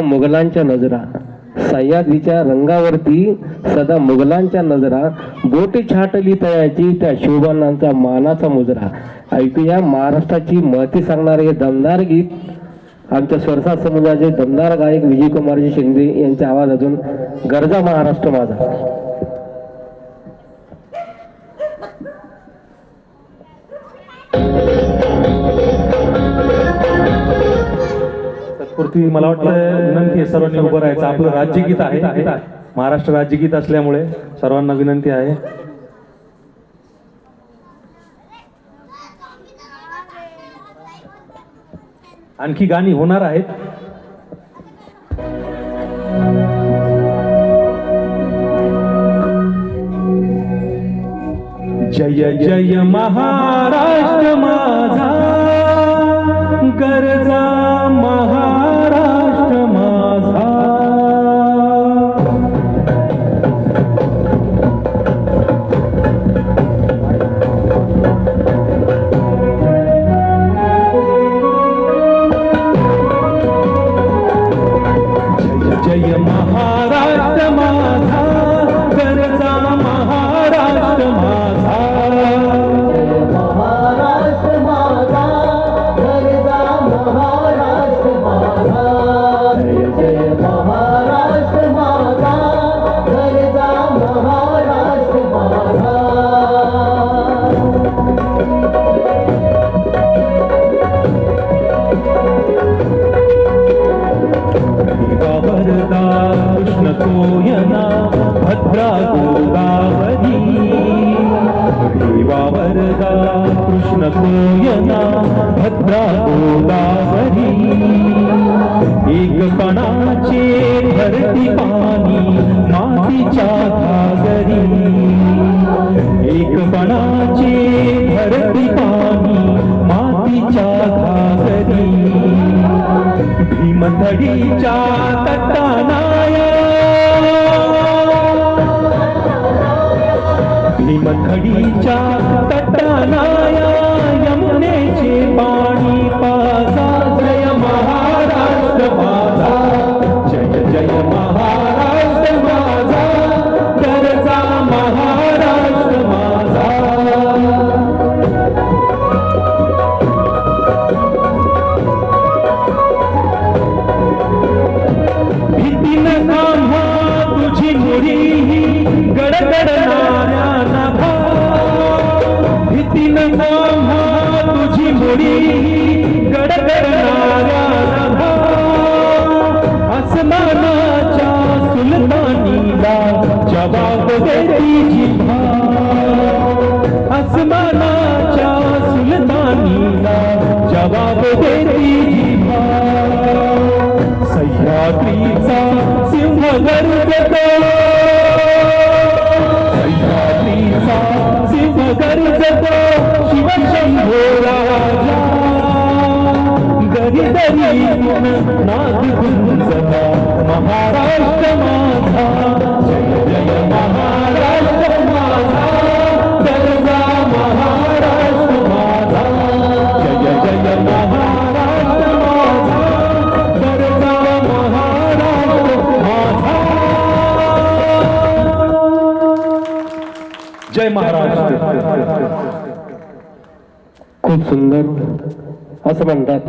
मुघलांच्या नजरा. सह्याद्रीच्या रंगावरती सदा मुघलांच्या नजरा. बोटी छाटली तयाची त्या शोभानांचा मानाचा मुजरा. ऐकूया महाराष्ट्राची महती सांगणारे हे दमदार गीत. आमच्या स्वरसा समुदायाचे दमदार गायक विजयकुमारजी शिंदे यांच्या आवाजातून गरजा महाराष्ट्र माझा. तत्पुरती मला वाटतं विनंती आहे सर्वांनी उभं राहायचं. आपलं राज्यगीत आहे. महाराष्ट्र राज्यगीत असल्यामुळे सर्वांना विनंती आहे. आणखी गाणी होणार आहेत. जय जय महाराष्ट्र माझा. गरजा महा भद्रा गोदावरी देवा वरदा कृष्ण कोयना भद्रा गोदावरी एक कणाचे भरती पाणी मातीच्या घागरी। एक कणाचे भरती पाणी मातीच्या घागरी। भीमथडीच्या तटानाया भीमथडीच्या तटानाया यमुनेचे पाणी पासा जय महाराष्ट्र माझा. जय जय महाराष्ट्र माझा. गरजा महाराष्ट्र माझा. भीतीन आम्हा तुझी मुरी गडगड ना सह्याद्रीचा सिंह गरजतो सह्याद्रीचा सिंह गरजतो शिवशंभो राजा गरी दरीतून नाद गुंजता महाराष्ट्र माझा जय जय महाराष्ट्र माझा गरजा जय महाराष्ट्र खूप सुंदर असं म्हणतात.